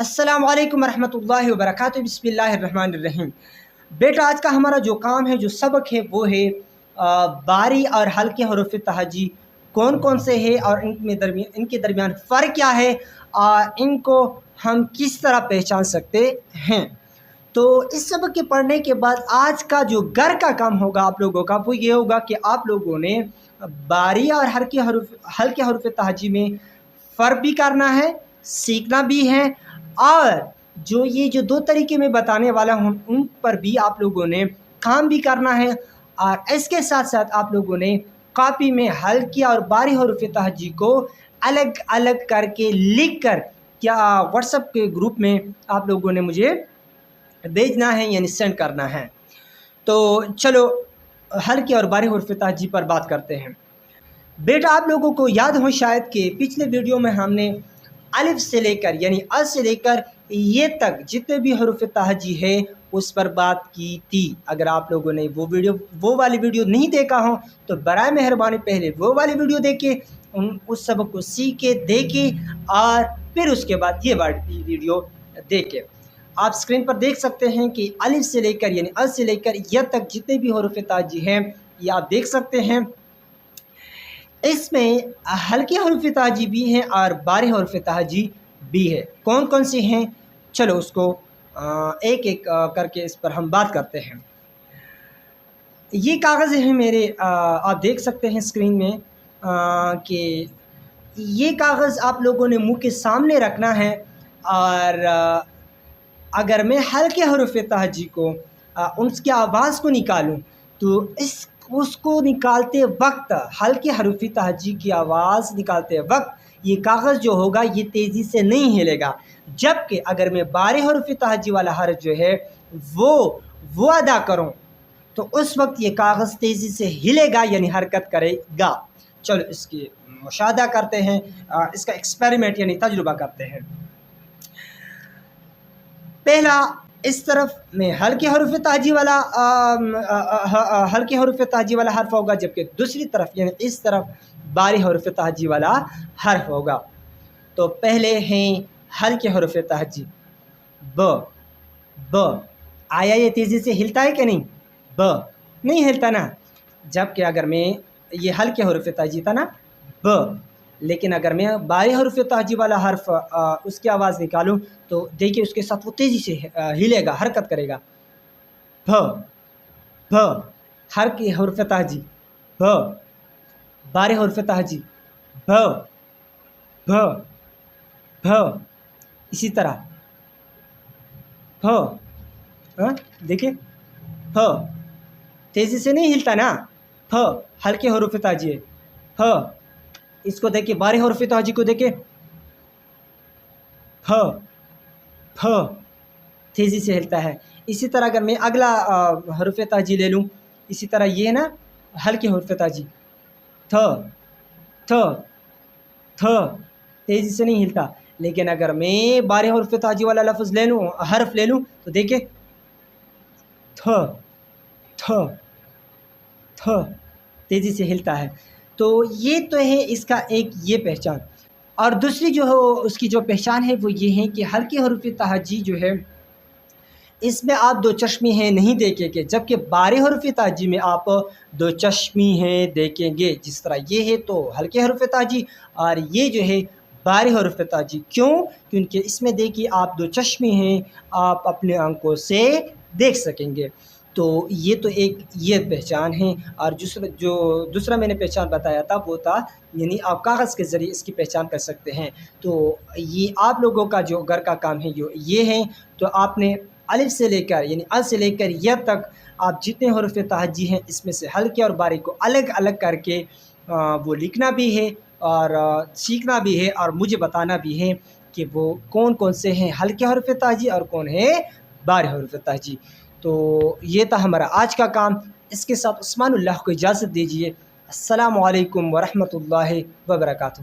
السلام علیکم ورحمۃ اللہ وبرکاتہ، بسم اللہ الرحمن الرحیم۔ بیٹا، آج کا ہمارا جو کام ہے، جو سبق ہے، وہ ہے باری اور ہلکے حروف تہجی۔ کون کون سے ہے اور ان میں درمیان، ان کے درمیان فرق کیا ہے؟ اور ان کو ہم کس طرح پہچان سکتے ہیں؟ تو اس سبق کے پڑھنے کے بعد آج کا جو گھر کا کام ہوگا آپ لوگوں کا، وہ یہ ہوگا کہ آپ لوگوں نے باری اور ہلکے حروف ہلکے حروف تہجی میں فرق بھی کرنا ہے، سیکھنا بھی ہے اور جو یہ جو دو طریقے میں بتانے والا ہوں، ان پر بھی آپ لوگوں نے کام بھی کرنا ہے اور اس کے ساتھ ساتھ آپ لوگوں نے کاپی میں ہلکی اور باری حروف تہجی کو الگ الگ کر کے لکھ کر کیا واٹس اپ کے گروپ میں آپ لوگوں نے مجھے بھیجنا ہے یعنی سینڈ کرنا ہے۔ تو چلو ہلکی اور باری حروف تہجی پر بات کرتے ہیں۔ بیٹا، آپ لوگوں کو یاد ہو شاید کہ پچھلے ویڈیو میں ہم نے الف سے لے کر یعنی ا سے لے کر یہ تک جتنے بھی حروف تہجی ہے اس پر بات کی تھی۔ اگر آپ لوگوں نے وہ ویڈیو، وہ والی ویڈیو نہیں دیکھا ہو، تو برائے مہربانی پہلے وہ والی ویڈیو دیکھے ان، اس سبق کو سیکھے دیکھے اور پھر اس کے بعد یہ والی ویڈیو دیکھے آپ اسکرین پر دیکھ سکتے ہیں کہ الف سے لے کر یعنی ا سے لے کر، یہ تک جتنے بھی حروف تہجی ہیں، یہ آپ دیکھ سکتے ہیں۔ اس میں ہلکی حروف تہجی بھی ہیں اور باری حروف تہجی بھی ہے۔ کون کون سی ہیں؟ چلو اس کو ایک ایک کر کے اس پر ہم بات کرتے ہیں۔ یہ کاغذ ہیں میرے آپ دیکھ سکتے ہیں اسکرین میں کہ یہ کاغذ آپ لوگوں نے منہ کے سامنے رکھنا ہے اور اگر میں ہلکے حروف تہجی کو آ، اس کی آواز کو نکالوں تو اس اس کو نکالتے وقت، ہلکے حروف تہجی کی آواز نکالتے وقت یہ کاغذ جو ہوگا یہ تیزی سے نہیں ہلے گا۔ جبکہ اگر میں بارہ حروف تہجی والا حرف جو ہے وہ وہ ادا کروں، تو اس وقت یہ کاغذ تیزی سے ہلے گا یعنی حرکت کرے گا۔ چلو اس کی مشاہدہ کرتے ہیں اس کا ایکسپیریمنٹ یعنی تجربہ کرتے ہیں۔ پہلا اس طرف میں ہلکے حروف تہجی والا ہلکے حروف تہجی والا حرف ہوگا، جبکہ دوسری طرف یعنی اس طرف باری حروف تہجی والا حرف ہوگا۔ تو پہلے ہیں ہلکے حروف تہجی ب ب، آیا یہ تیزی سے ہلتا ہے کہ نہیں؟ ب، نہیں ہلتا نا۔ جبکہ اگر میں یہ ہلکے حروف تہجی تھا نا، ب۔ لیکن اگر میں باری حروف تہجی والا حرف اس کی آواز نکالوں تو دیکھیے اس کے ساتھ وہ تیزی سے ہلے گا، حرکت کرے گا۔ ب ب، ہر کی حرف تہجی ب بارہ حرف تہجی ب ب ب، اسی طرح۔ ب ہاں دیکھیے۔ ب، تیزی سے نہیں ہلتا نا۔ ب، ہلکے حروف تہجی ہے ب اس کو دیکھیے بارہ حروف تہجی کو دیکھیے۔ ب ب تیزی سے ہلتا ہے۔ اسی طرح اگر میں اگلا آ، حروف تہجی لے لوں اسی طرح یہ ہے نا ہلکے حروف تہجی تھ تھ تھ تیزی سے نہیں ہلتا۔ لیکن اگر میں بارہ حروف تہجی والا لفظ لے لوں حرف لے لوں تو دیکھیں تھ تھ تھ تیزی سے ہلتا ہے۔ تو یہ تو ہے اس کا ایک یہ پہچان۔ اور دوسری جو ہو، اس کی جو پہچان ہے وہ یہ ہے کہ ہلکی حروف تہجی جو ہے، اس میں آپ دو چشمی ہیں نہیں دیکھیں گے، جبکہ بارہ حروف تہجی میں آپ دو چشمی ہیں دیکھیں گے۔ جس طرح یہ ہے تو ہلکے حروف تہجی، اور یہ جو ہے بارہ حروف تہجی۔ کیوں؟ کیونکہ اس میں دیکھیے آپ دو چشمی ہیں، آپ اپنے آنکھوں سے دیکھ سکیں گے۔ تو یہ تو ایک یہ پہچان ہے اور دوسرا جو دوسرا میں نے پہچان بتایا تھا وہ تھا یعنی آپ کاغذ کے ذریعے اس کی پہچان کر سکتے ہیں۔ تو یہ آپ لوگوں کا جو گھر کا کام ہے جو یہ ہے۔ تو آپ نے الف سے لے کر یعنی ا سے لے کر یہ تک آپ جتنے حروف تہجی ہیں، اس میں سے ہلکے اور باریک کو الگ الگ کر کے وہ لکھنا بھی ہے اور سیکھنا بھی ہے اور مجھے بتانا بھی ہے کہ وہ کون کون سے ہیں، ہلکے حروف تہجی اور کون ہے بارہ حروف تہجی۔ تو یہ تھا ہمارا آج کا کام۔ اس کے ساتھ عثمان اللہ کو اجازت دیجیے۔ السلام علیکم ورحمۃ اللہ وبرکاتہ۔